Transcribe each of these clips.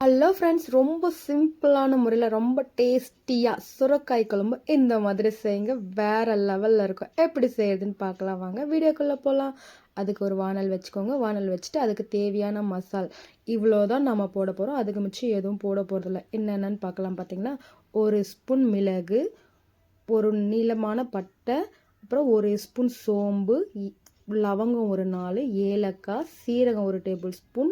Hello friends ரொம்ப சிம்பிளான முறையில் ரொம்ப டேஸ்டியாக சுரக்காய் குழம்பு இந்த மாதிரி செய்யுங்க. வேறு லெவலில் இருக்கும். எப்படி செய்யறதுன்னு பார்க்கலாம். வாங்க வீடியோக்குள்ளே போகலாம் அதுக்கு ஒரு வானல் வச்சுக்கோங்க. வானல் வச்சுட்டு அதுக்கு தேவையான மசால். இவ்வளோ தான் நம்ம போட போகிறோம் அதுக்கு மிச்சம் எதுவும் போட போகிறதில்ல என்னென்னு பார்க்கலாம் பார்த்தீங்கன்னா ஒரு ஸ்பூன் மிளகு ஒரு நீளமான பட்டை அப்புறம் ஒரு ஸ்பூன் சோம்பு லவங்கம் ஒரு நாலு ஏலக்காய் சீரகம் ஒரு டேபிள் ஸ்பூன்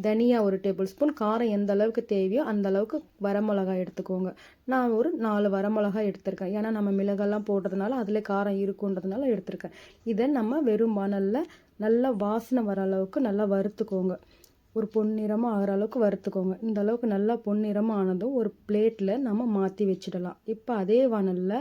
தனியா ஒரு டேபிள் ஸ்பூன் காரம் எந்த அளவுக்கு தேவையோ அந்த அளவுக்கு வரமிளகாய் எடுத்துக்கோங்க. நான் ஒரு நாலு வரமிளகாய் எடுத்திருக்கேன். ஏன்னா நம்ம மிளகெல்லாம் போடுறதுனால அதில் காரம் இருக்குன்றதுனால எடுத்திருக்கேன். இதை நம்ம வெறும் மணலில் நல்லா வாசனை வர அளவுக்கு நல்லா வறுத்துக்கோங்க. ஒரு பொன்னிறமாக ஆகிற அளவுக்கு வறுத்துக்கோங்க. இந்த அளவுக்கு நல்லா பொன்னிறமாக ஆனதும் ஒரு பிளேட்டில் நம்ம மாற்றி வச்சிடலாம். இப்போ அதே வானலில்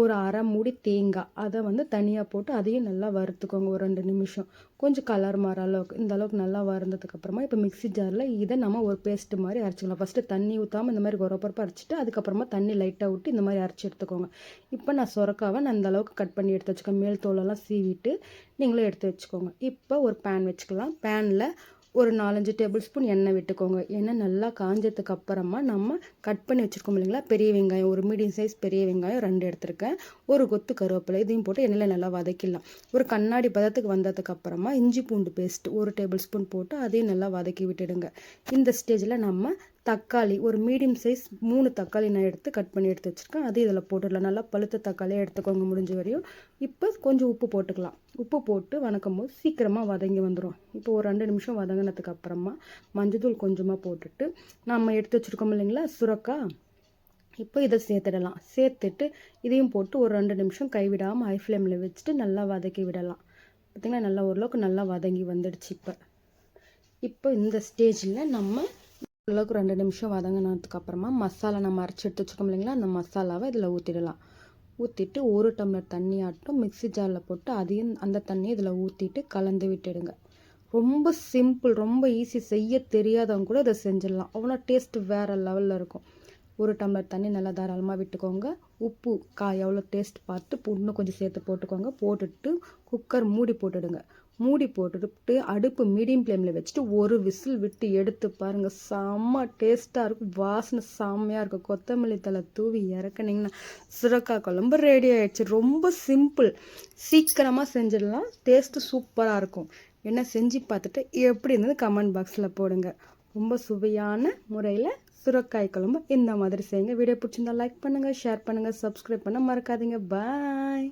ஒரு அரை மூடி தேங்காய். அதை வந்து தனியாக போட்டு அதையும் நல்லா வறுத்துக்கோங்க ஒரு ரெண்டு நிமிஷம். கொஞ்சம் கலர் மாற அளவுக்கு. இந்த அளவுக்கு நல்லா வறுந்ததுக்கப்புறமா இப்போ மிக்ஸி ஜாரில் இதை நம்ம ஒரு பேஸ்ட் மாதிரி அரைச்சிக்கலாம். ஃபஸ்ட்டு தண்ணி ஊற்றாமல் இந்த மாதிரி கொரப்பரப்பாக அரைச்சிட்டு அதுக்கப்புறமா தண்ணி லைட்டாக விட்டு இந்த மாதிரி அரைச்சி எடுத்துக்கோங்க. இப்போ நான் சொரக்காவை நான் இந்த அளவுக்கு கட் பண்ணி எடுத்து வச்சுக்கோங்க மேல் தோலெல்லாம் சீவிட்டு நீங்களும் எடுத்து வச்சுக்கோங்க. இப்போ ஒரு பேன் வச்சுக்கலாம். பேனில் ஒரு நாலஞ்சு டேபிள் ஸ்பூன் எண்ணெய் விட்டுக்கோங்க. எண்ணெய் நல்லா காஞ்சதுக்கு அப்புறமா நம்ம கட் பண்ணி வச்சுருக்கோம் இல்லைங்களா? பெரிய வெங்காயம் ஒரு மீடியம் சைஸ் பெரிய வெங்காயம் ரெண்டு எடுத்திருக்கேன். ஒரு கொத்து கருவேப்பிலை இதையும் போட்டு எண்ணெயில் நல்லா வதக்கிடலாம். ஒரு கண்ணாடி பதத்துக்கு வந்ததுக்கு அப்புறமா இஞ்சி பூண்டு பேஸ்ட் ஒரு டேபிள் ஸ்பூன் போட்டு அதையும் நல்லா வதக்கி விட்டுடுங்க. இந்த ஸ்டேஜில் நம்ம தக்காளி ஒரு மீடியம் சைஸ் மூணு தக்காளி நான் எடுத்து கட் பண்ணி எடுத்து வச்சுருக்கேன். அது இதில் போட்டுடலாம். நல்லா பழுத்த தக்காளியாக எடுத்துக்கோங்க முடிஞ்ச வரையும். இப்போ கொஞ்சம் உப்பு போட்டுக்கலாம். உப்பு போட்டு வணக்கும் போது சீக்கிரமாக வதங்கி வந்துடும் இப்போ ஒரு ரெண்டு நிமிஷம் வதங்கினதுக்கு அப்புறமா மஞ்சத்தூள் கொஞ்சமாக போட்டுட்டு நம்ம எடுத்து வச்சுருக்கோம் இல்லைங்களா சுரக்கா? இப்போ இதை சேர்த்துடலாம். சேர்த்துட்டு இதையும் போட்டு ஒரு ரெண்டு நிமிஷம் கைவிடாமல் ஹை ஃப்ளேமில் வச்சுட்டு நல்லா வதக்கி விடலாம். பார்த்திங்கன்னா நல்லா ஓரளவுக்கு நல்லா வதங்கி வந்துடுச்சு இப்போ. இப்போ இந்த ஸ்டேஜில் நம்ம அளவுக்கு ரெண்டு நிமிஷம் வதங்கினதுக்கு அப்புறமா மசாலா நம்ம அரைச்சி எடுத்து வச்சுக்கோம் இல்லைங்களா? அந்த மசாலாவை இதில் ஊற்றிடலாம் ஊற்றிட்டு ஒரு டம்ளர் தண்ணி ஆட்டும் மிக்ஸி ஜாரில் போட்டு அதையும் அந்த தண்ணியை இதில் ஊற்றிட்டு கலந்து விட்டுடுங்க. ரொம்ப சிம்பிள் ரொம்ப ஈஸி செய்ய தெரியாதவங்க கூட இதை செஞ்சிடலாம். அவ்வளோ டேஸ்ட் வேறு லெவலில் இருக்கும். ஒரு டம்ளர் தண்ணி நல்லா தாராளமாக விட்டுக்கோங்க. உப்பு காய் எவ்வளோ டேஸ்ட் பார்த்து பு- இன்னும் கொஞ்சம் சேர்த்து போட்டுக்கோங்க. போட்டுட்டு குக்கர் மூடி போட்டுடுங்க. மூடி போட்டுட்டு அடுப்பு மீடியம் ஃப்ளேமில் வச்சுட்டு ஒரு விசில் விட்டு எடுத்து பாருங்கள் செம்ம டேஸ்ட்டாக இருக்கும். வாசனை செம்மையாக இருக்கும். கொத்தமல்லி தழை தூவி இறக்குனீங்கன்னா சுரக்காய் குழம்பு ரெடி ஆகிடுச்சு ரொம்ப சிம்பிள் சீக்கிரமாக செஞ்சிடலாம். டேஸ்ட்டு சூப்பராக இருக்கும். என்ன செஞ்சு பார்த்துட்டு எப்படி இருந்தது கமெண்ட் பாக்ஸில் போடுங்க. ரொம்ப சுவையான முறையில் சுரக்காய் குழம்பு இந்த மாதிரி செய்யுங்க. வீடியோ பிடிச்சிருந்தா லைக் பண்ணுங்கள் ஷேர் பண்ணுங்கள் சப்ஸ்கிரைப் பண்ண மறக்காதீங்க. பாய்